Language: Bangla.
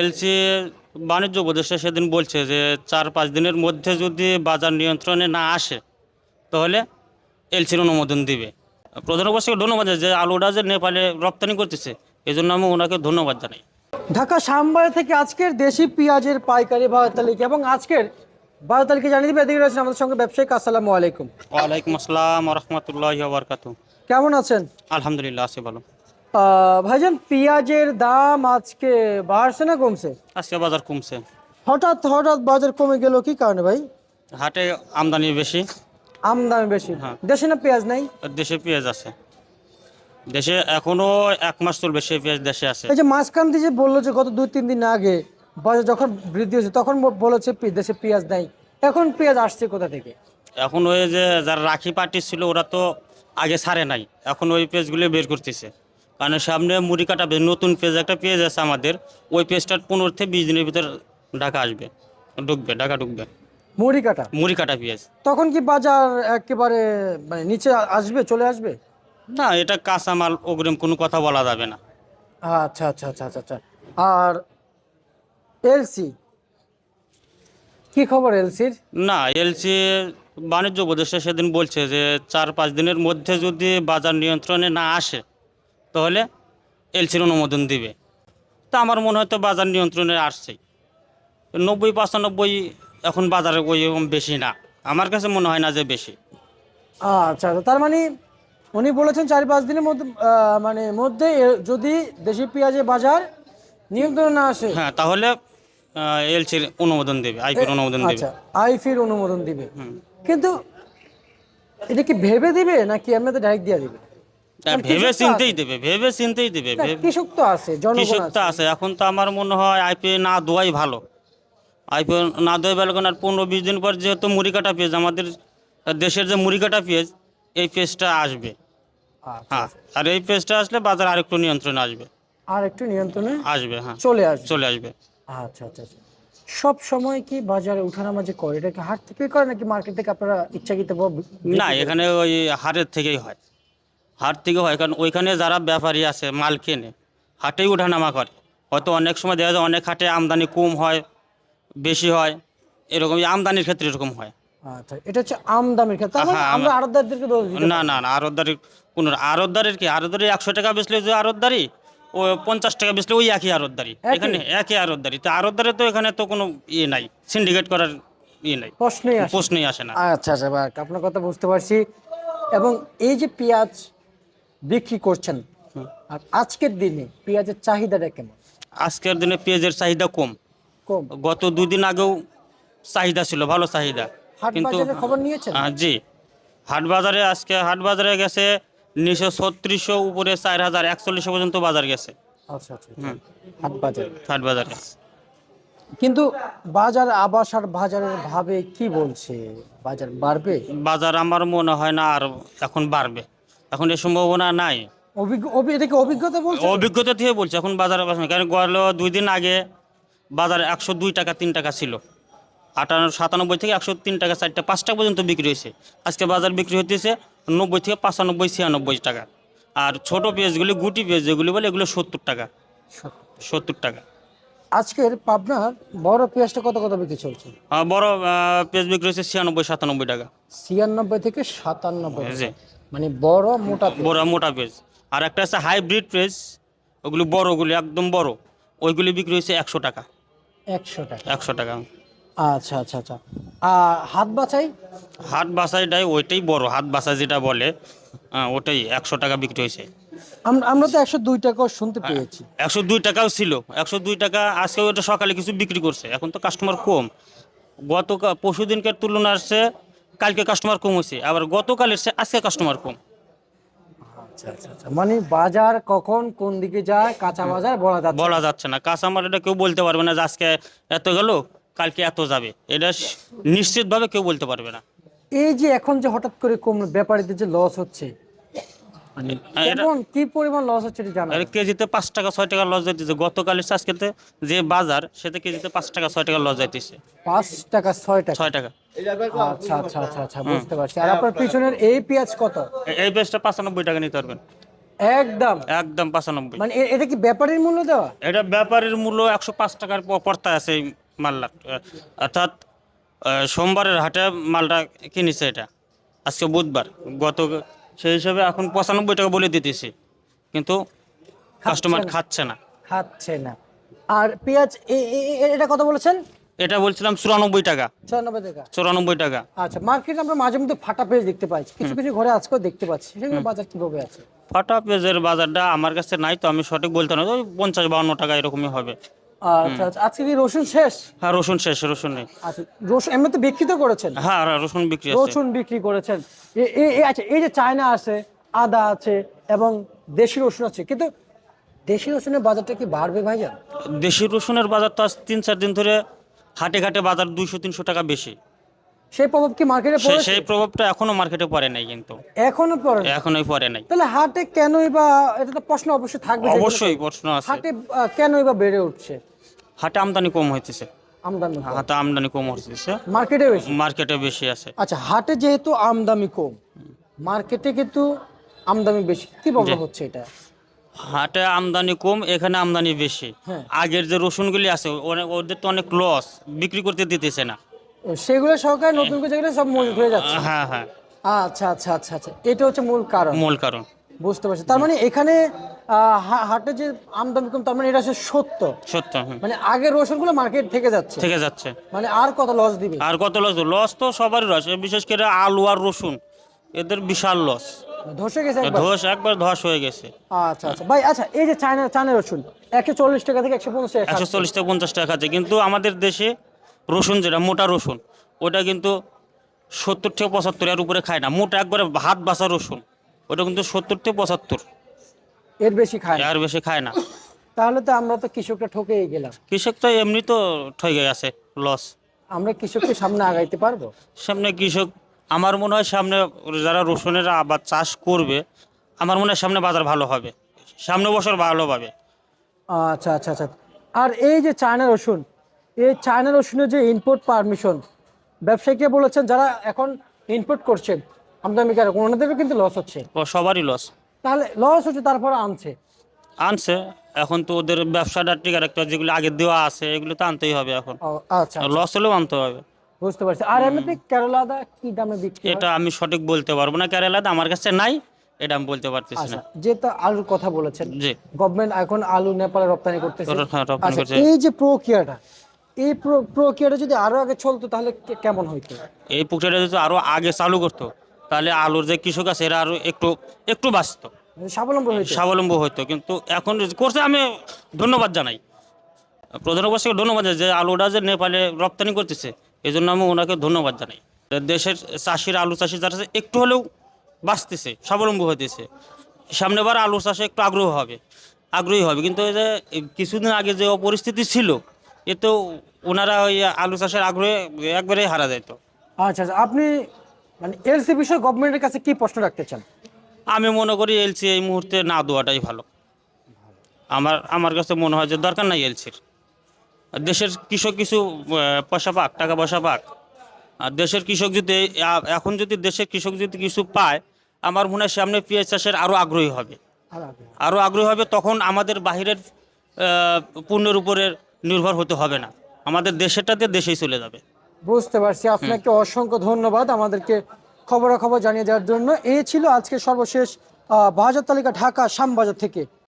এলসি বাণিজ্য উপদেষ্টা সেদিন বলছে যে চার পাঁচ দিনের মধ্যে যদি বাজার নিয়ন্ত্রণে না আসে তাহলে এলসির অনুমোদন দিবে। প্রধান অবশ্যই ধন্যবাদ যে আলুটা যে নেপালে রপ্তানি করতেছে এই জন্য আমি ওনাকে ধন্যবাদ জানাই। ঢাকা শ্যামবাজার থেকে আজকের দেশি পেঁয়াজের পাইকারি বাজার তালিকা এবং আজকের বাজার তালিকা জানিয়ে দিবে। এদিকে রয়েছেন আমাদের সঙ্গে ব্যবসায়িক আসসালামু আলাইকুম। ওয়ালাইকুম আসসালাম রহমতুল্লাহ বরকাত কেমন আছেন? আলহামদুলিল্লাহ আছে ভালো। ভাইজান পেঁয়াজের দাম আজকে বাড়ছে না কমছে? আজকে বাজার কমছে। হঠাৎ হঠাৎ বাজার কমে গেল কি কারণে ভাই? হাটে আমদানি বেশি। আমদানি বেশি। হ্যাঁ। দেশে না পেঁয়াজ নাই? দেশে পেঁয়াজ আছে। দেশে এখনও এক মাস চলবে সেই পেঁয়াজ দেশে আছে। এই যে মাঝখান দিয়ে যে বলল যে গত দুই তিন দিন আগে বাজার যখন বৃদ্ধি হয়েছে তখন বলেছে দেশে পেঁয়াজ নাই। এখন পেঁয়াজ আসছে কোথা থেকে? এখন ওই যে যারা রাখি পার্টি ছিল ওরা তো আগে ছাড়ে নাই। এখন ওই পেজগুলো বের করতেছে। কারণ সামনে মুড়ি কাটা নতুন পেজ একটা পেজ আছে আমাদের ওই পেজটার পনেরো থেকে বিশ দিনের ভিতর ঢাকা আসবে ঢুকবে ঢাকা ঢুকবে। মুড়ি কাটা? মুড়ি কাটা পেঁয়াজ তখন কি বাজার একেবারে মানে নিচে আসবে চলে আসবে? না এটা কাঁচা মাল অগ্রিম কোনো কথা বলা যাবে না। আচ্ছা আচ্ছা আচ্ছা আচ্ছা আচ্ছা। আর এলসি কি খবর এলসির না এলসি বাণিজ্য উপদেষ্টা সেদিন বলছে যে চার পাঁচ দিনের মধ্যে যদি বাজার নিয়ন্ত্রণে না আসে তাহলে এলসির অনুমোদন দিবে। তা আমার মনে হয় তো বাজার নিয়ন্ত্রণে আসছেই। নব্বই পঁচানব্বই এখন বাজারে ওই রকম বেশি না। আমার কাছে মনে হয় না যে বেশি। আচ্ছা আচ্ছা। তার মানে উনি বলেছেন চার পাঁচ দিনের মধ্যে মানে মধ্যে যদি দেশি পেঁয়াজের বাজার নিয়ন্ত্রণে না আসে। হ্যাঁ তাহলে এলসির অনুমোদন দেবে আইপির অনুমোদন দেবে। আচ্ছা আইফির অনুমোদন দিবে। হুম। কিন্তু এটা কি ভেবে দিবে নাকি এমনিতে ডাইরেক্ট দিয়ে দিবে? ভেবে চিনতেই দেবে ভেবে চিনতেই দেবে কৃষক তো আছে কৃষক তো আছে। এখন তো আমার মনে হয় আইপি না দোয়াই ভালো। আইপি না দোয়াই ভালো কারণ আর পনেরো বিশ দিন পর যেহেতু মুড়ি কাটা পেঁয়াজ আমাদের দেশের যে মুড়ি কাটা পেঁয়াজ এই পেঁয়াজটা আসবে। আচ্ছা, হ্যাঁ আর এই পেঁয়াজটা আসলে বাজার আরেকটু নিয়ন্ত্রণে আসবে। আর একটু নিয়ন্ত্রণে আসবে হ্যাঁ। চলে আসবে। চলে আসবে। আচ্ছা আচ্ছা আচ্ছা। সব সময় কি বাজারে উঠানামা যে করে এটা কি হাট থেকে করে নাকি মার্কেট থেকে আপনারা ইচ্ছাকৃত না এখানে ওই হাটের থেকেই হয়। হাট থেকে হয় কারণ ওইখানে যারা ব্যাপারী আছে মাল কেনে হাটেই ওঠানামা করে। হয়তো অনেক সময় দেখা যায় অনেক হাটে আমদানি কম হয় বেশি হয় এরকম আমদানির ক্ষেত্রে এরকম হয়। আচ্ছা এটা হচ্ছে আমদামির ক্ষেত্রে। হ্যাঁ, আমরা আড়তদারদেরকে না না না আরতদারি কোন আরতদারের কি? আরতদারি একশো টাকা বেচলে যে আরতদারি ও পঞ্চাশ টাকা বেচলে ওই একই আরতদারি একই? এখানে একই আরতদারি তো আরতদারে তো এখানে তো কোনো ইয়ে নাই সিন্ডিকেট করার ইয়ে নাই। প্রশ্নই আসে প্রশ্নই আসে না। আচ্ছা আচ্ছা আপনার কথা বুঝতে পারছি। এবং এই যে পেঁয়াজ বিক্রি করছেন। আর আজকের দিনে পেঁয়াজের চাহিদাটা কেমন? আজকের দিনে পেঁয়াজের চাহিদা কম। কম? গত দুদিন আগেও চাহিদা ছিল ভালো চাহিদা। কিন্তু খবর নিয়েছেন? জি। হাট বাজারে আজকে হাট বাজারে গেছে নিশো ছত্রিশশো উপরে চার হাজার একচল্লিশশো পর্যন্ত বাজার গেছে। আচ্ছা আচ্ছা আচ্ছা। হাট বাজার। হাট বাজারে কিন্তু বাজার আবাস আর বাজারের ভাবে কি বলছে? বাজার বাড়বে? বাজার আমার মনে হয় না আর এখন বাড়বে। এখন এ সম্ভাবনা নাই। এটা কি অভিজ্ঞতা বলছে অভিজ্ঞতা থেকে বলছে এখন বাজার অবস্থা কারণ গেল দুই দিন আগে বাজার একশো দুই টাকা তিন টাকা ছিল। আটান্ন সাতানব্বই থেকে একশো তিন টাকা চারটা পাঁচ টাকা পর্যন্ত বিক্রি হয়েছে। আজকে বাজার বিক্রি হতেছে নব্বই থেকে পঁচানব্বই ছিয়ানব্বই টাকা। আর ছোট পেঁয়াজগুলি গুটি পেঁয়াজ যেগুলি বলে এগুলো সত্তর টাকা। সত্তর টাকা। আজকের পাবনার বড় পেঁয়াজটা কত কত বিক্রি চলছে? বড় পেঁয়াজ বিক্রি হয়েছে ছিয়ানব্বই সাতানব্বই টাকা। ছিয়ানব্বই থেকে সাতানব্বই মানে বড় মোটা বড় মোটা পেঁয়াজ। আর একটা আছে হাইব্রিড পেঁয়াজ ওগুলি বড়গুলি একদম বড়। ওইগুলি বিক্রি হয়েছে একশো টাকা। একশো টাকা। একশো টাকা। আচ্ছা আচ্ছা আচ্ছা। আর হাত বাছাই? হাত বাসাইটাই ওইটাই বড়। হাত বাছাই যেটা বলে ওটাই একশো টাকা বিক্রি হয়েছে। আম- আমরা তো একশো দুই টাকাও শুনতে পেয়েছি। একশো দুই টাকাও ছিল। একশো দুই টাকা আজকে ওটা সকালে কিছু বিক্রি করছে। এখন তো কাস্টমার কম। গত পরশু দিনকার তুলনা আসছে কালকে কাস্টমার কম হয়েছে আবার গতকালের সে আজকে কাস্টমার কম। আচ্ছা আচ্ছা আচ্ছা। মানে বাজার কখন কোন দিকে যায় কাঁচা বাজার বলা যাচ্ছে না। বলা যাচ্ছে না। কাঁচামাল এটা কেউ বলতে পারবে না যে আজকে এত গেল কালকে এত যাবে। এটা স- নিশ্চিতভাবে কেউ বলতে পারবে না। এই যে এখন যে হঠাৎ করে কম ব্যাপারীদের যে লস হচ্ছে মানে কি পরিমাণ লস হচ্ছে জানা কেজিতে পাঁচ টাকা ছয় টাকা লস যাইতেছে। গতকাল এসছে আজকেতে যে বাজার সেটা কেজিতে পাঁচ টাকা ছয় টাকা লস যাইতেছে। পাঁচ টাকা ছয় টাকা? ছয় টাকা। আচ্ছা আচ্ছা আচ্ছা আচ্ছা বুঝতে পারছি। আর আপনার পিছনের এই পেঁয়াজ কত? এই বেশটা পাঁচানব্বই টাকা নিতে পারবেন। একদম? একদম পঁচানব্বই। মানে এটা কি ব্যাপারীর মূল্য দেওয়া? এটা ব্যাপারের মূল্য একশো পাঁচ টাকার পড়তা আছে এই মালটা। অর্থাৎ সোমবারের হাটে মালটা কিনেছে এটা। আজকে বুধবার। গত সেই হিসাবে এখন পঁচানব্বই টাকা বলে দিতেছি। কিন্তু কাস্টমার খাচ্ছে না। খাচ্ছে না। আর পেঁয়াজ এটা কত বলেছেন? এটা বলছিলাম চুরানব্বই টাকা। চুরানব্বই টাকা। চুরানব্বই টাকা। আচ্ছা মার্কেট আমরা মাঝে মধ্যে ফাটা পেঁয়াজ দেখতে পাই। কিছু কিছু ঘরে আজকেও দেখতে পাচ্ছি। সেগুলো বাজার কীভাবে আছে? ফাটা পেঁয়াজের বাজারটা আমার কাছে নাই তো আমি সঠিক বলতে না। ওই পঞ্চাশ বাউন্ন টাকা এরকমই হবে। আচ্ছা আচ্ছা। আজকে কি রসুন শেষ? হ্যাঁ রসুন শেষ রসুন নেই। আচ্ছা রসুন এমনিতে বিক্রি তো করেছেন? হ্যাঁ রসুন বিক্রি আছে। রসুন বিক্রি করেছেন। এ- এ- এ- আচ্ছা এই যে চায়না আছে আদা আছে এবং দেশি রসুন আছে কিন্তু দেশি রসুনের বাজারটা কি বাড়বে ভাইজান? দেশি রসুনের বাজার তো আজ তিন চার দিন ধরে হাটে ঘাটে বাজার দুইশো তিনশো টাকা বেশি। সেই প্রভাব কি মার্কেটে পড়েছে? সেই প্রভাবটা এখনও মার্কেটে পড়ে নাই কিন্তু। এখনও পড়ে। এখনোই পড়ে নাই। তাহলে হাটে কেনই বা এটা তো প্রশ্ন অবশ্যই থাকবে অবশ্যই প্রশ্ন আছে। হাটে কেনই বা বেড়ে উঠছে? হাটে আমদানি কম হইতেছে। আমদানি হাটে আমদানি কম হইতেছে। মার্কেটে বেশি? মার্কেটে বেশি আছে। আচ্ছা হাটে যেহেতু আমদানি কম মার্কেটে কিন্তু আমদানি বেশি। কি প্রবলেম হচ্ছে এটা? হাটে আমদানি কম এখানে আমদানি বেশি। হ্যাঁ। আগের যে রসুনগুলি আছে ওদের তো অনেক লস বিক্রি করতে দিতেছে না। সেগুলো সরকার নতুন করে যেগুলো সব মজুত হয়ে যাচ্ছে। হ্যাঁ হ্যাঁ। আচ্ছা আচ্ছা আচ্ছা আচ্ছা। এটা হচ্ছে মূল কারণ। মূল কারণ। বুঝতে পারছি। তার মানে এখানে হাটে যে আমদানি কম তার মানে এটা হচ্ছে সত্য। সত্য। মানে আগের রসুনগুলো মার্কেট থেকে যাচ্ছে। থেকে যাচ্ছে। মানে আর কত লস দিবে? আর কত লস লস তো সবারই লস বিশেষ করে আলু আর রসুন এদের বিশাল লস ধসে গেছে একবার? ধস একবার ধস হয়ে গেছে। আচ্ছা আচ্ছা। ভাই আচ্ছা এই যে চায়না চায়না রসুন একশো চল্লিশ টাকা থেকে একশো পঞ্চাশ টাকা একশো চল্লিশ থেকে পঞ্চাশ টাকা আছে কিন্তু আমাদের দেশে রসুন যেটা মোটা রসুন ওটা কিন্তু সত্তর থেকে পঁচাত্তর এর উপরে খায় না। মোটা একবারে ভাত বাসা রসুন ওটা কিন্তু সত্তর থেকে পঁচাত্তর। এর বেশি খায় না। আর বেশি খায় না। তাহলে তো আমরা তো কৃষকটা ঠকেই গেলাম। কৃষক তো এমনি তো ঠকে গেছে লস আমরা কৃষককে সামনে আগাইতে পারব? সামনে কৃষক আমার মনে হয় সামনে যারা রসুনের আবাদ চাষ করবে আমার মনে হয় সামনে বাজার ভালো হবে। সামনে বছর ভালো পাবে। আচ্ছা আচ্ছা আচ্ছা। আর এই যে চায়না রসুন এই চায়না রসুনের যে ইনপুট পারমিশন ব্যবসায়ীকে বলেছেন যারা এখন ইনপুট করছেন আমদানিকার ওনাদেরও কিন্তু লস হচ্ছে। ও সবারই লস তাহলে লস হচ্ছে তারপর আনছে। আনছে। এখন তো ওদের ব্যবসাটা টিকা রাখতে হবে যেগুলো আগে দেওয়া আছে এগুলো তো আনতেই হবে এখন। আচ্ছা লস হলেও আনতে হবে। বুঝতে পারছি। আর এমনিতে কেরলা দা কি দামে বিক্রি এটা আমি সঠিক বলতে পারব না। কেরালাতে আমার কাছে নাই এটা আমি বলতে পারতেছি আচ্ছা না যেটা আলুর কথা বলেছেন জি। গভর্নমেন্ট এখন আলু নেপালে রপ্তানি করতেছে। হ্যাঁ, আচ্ছা এই যে প্রক্রিয়াটা এই প্রক্রিয়াটা যদি আরও আগে চলতো তাহলে কেমন হইতো? এই প্রক্রিয়াটা যদি আরও আগে চালু করতো তাহলে আলুর যে কৃষক আছে এরা আরও একটু একটু বাঁচতো মানে স্বাবলম্বী হইতো। স্বাবলম্বী হতো কিন্তু এখন করছে আমি ধন্যবাদ জানাই। প্রধান অবশ্যই ধন্যবাদ জানাই যে আলুটা যে নেপালে রপ্তানি করতেছে এই জন্য আমি ওনাকে ধন্যবাদ জানাই। দেশের চাষির আলু চাষি যারা একটু হলেও বাঁচতেছে স্বাবলম্বী হতেছে সামনেবার আলু চাষে একটু আগ্রহ হবে আগ্রহী হবে। কিন্তু এই যে কিছুদিন আগে যে পরিস্থিতি ছিল এতে ওনারা ওই আলু চাষের আগ্রহে একবারেই হারা যেত আচ্ছা আচ্ছা। আপনি মানে এলসি বিষয়ে গভর্নমেন্টের কাছে কি প্রশ্ন রাখতে চান? আমি মনে করি এলসি এই মুহূর্তে না দেওয়াটাই ভালো। আমার আমার কাছে মনে হয় যে দরকার নাই এলসির। দেশের কৃষক কিছু পয়সা পাক টাকা পয়সা পাক। আর দেশের কৃষক যদি এখন যদি দেশের কৃষক যদি কিছু পায় আমার মনে হয় সামনে পেঁয়াজ চাষের আরও আগ্রহী হবে। আর আরও আগ্রহী হবে তখন আমাদের বাহিরের পণ্যের উপরে নির্ভর হতে হবে না। আমাদের দেশেরটাতে দেশেই চলে যাবে। বুঝতে পারছি। আপনাকে অসংখ্য ধন্যবাদ আমাদেরকে খবরাখবর জানিয়ে দেওয়ার জন্য। এ ছিল আজকে সর্বশেষ বাজার তালিকা ঢাকা শ্যামবাজার থেকে।